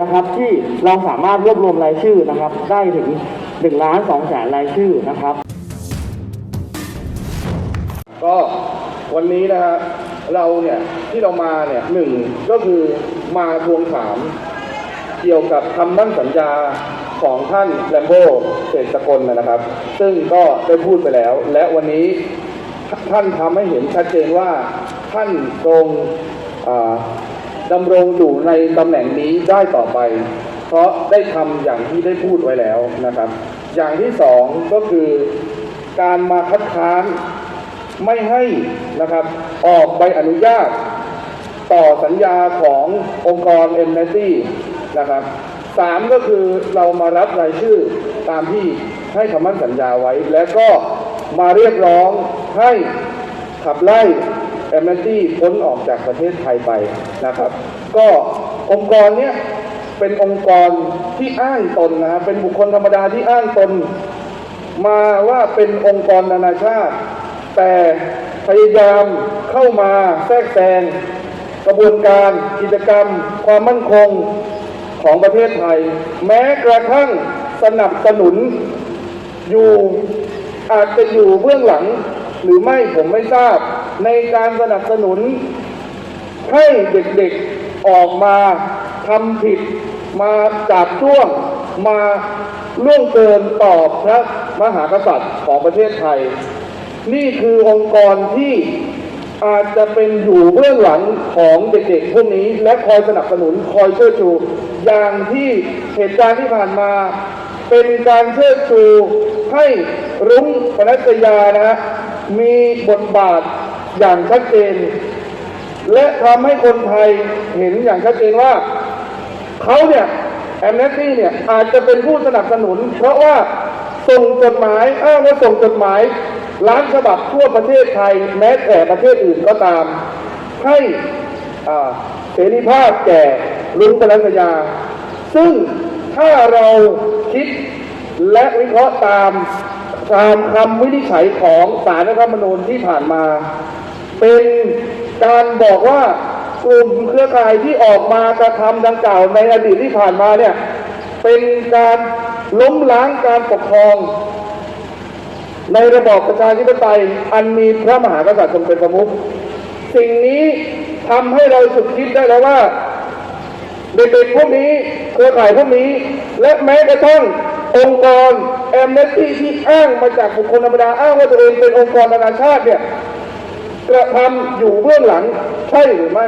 นะครับ ที่เราสามารถรวบรวมรายชื่อนะครับ ได้ถึง1ล้าน2แสนรายชื่อนะครับ ก็วันนี้นะฮะเราเนี่ยที่เรามาเนี่ยหนึ่งก็คือมาทวงถามเกี่ยวกับคำมั่นสัญญาของท่านแลมโบ้เศรษฐกลนะครับ ซึ่งก็ได้พูดไปแล้ว และวันนี้ท่านทำให้เห็นชัดเจนว่าท่านทรงอ่า ดำรงอยู่ในตำแหน่งนี้ได้ต่อไป เพราะได้ทำอย่างที่ได้พูดไว้แล้วนะครับ อย่างที่สองก็คือการมาคัดค้านไม่ให้นะครับออกใบอนุญาต ต่อสัญญาขององค์กรเอ็มเนตี้นะครับสามก็คือเรามารับรายชื่อตามที่ให้คำมั่นสัญญาไว้ และก็มาเรียกร้องให้ขับไล่ เอ็มเนตี้พ้นออกจากประเทศไทยไปนะครับ ก็องค์กรเนี้ยเป็นองค์กรที่อ้างตนนะครับเป็นบุคคลธรรมดาที่อ้างตน มาว่าเป็นองค์กรนานาชาติ แต่พยายามเข้ามาแทรกแซงกระบวนการกิจกรรม ความมั่นคงของประเทศไทย แม้กระทั่งสนับสนุนอยู่อาจจะอยู่เบื้องหลัง หรือไม่ผมไม่ทราบในการสนับสนุน ให้เด็กๆออกมาทำผิดมาจับช่วงมาล่วงเกินต่อพระมหากษัตริย์ของประเทศไทย นี่คือองค์กรที่อาจจะเป็นอยู่เบื้องหลังของเด็กๆพวกนี้ และคอยสนับสนุนคอยเชิดชูอย่างที่เหตุการณ์ที่ผ่านมา เป็นการเชิดชูให้รุ้งปนัสยานะฮะ มีบทบาทอย่างชัดเจน และทำให้คนไทยเห็นอย่างชัดเจนว่า เขาเนี่ยแอมเนสตี้เนี่ยอาจจะเป็นผู้สนับสนุน เพราะว่าส่งจดหมายอ้างว่าส่งจดหมายล้านฉบับทั่วประเทศไทยแม้แต่ประเทศอื่นก็ตาม ให้เสรีภาพแก่ลุงปรัญญาซึ่งถ้าเราคิดและวิเคราะห์ตาม ตามคำวินิจฉัยของสารรัฐธรรมนูญที่ผ่านมา เป็นการบอกว่ากลุ่มเครือข่ายที่ออกมากระทำดังกล่าวในอดีตที่ผ่านมาเนี่ยเป็นการล้มล้างการปกครอง ในระบอบประชาธิปไตยอันมีพระมหากษัตริย์ทรงเป็นประมุขสิ่งนี้ทำให้เราสุดคิดได้แล้วว่าเด็กๆพวกนี้เครือข่ายพวกนี้ และแม้กระทั่ง องค์กรแอมเนสตี้ที่อ้างมาจากบุคคลธรรมดาอ้างว่าตัวเองเป็นองค์กรนานาชาติเนี่ยกระทำอยู่เบื้องหลังใช่หรือไม่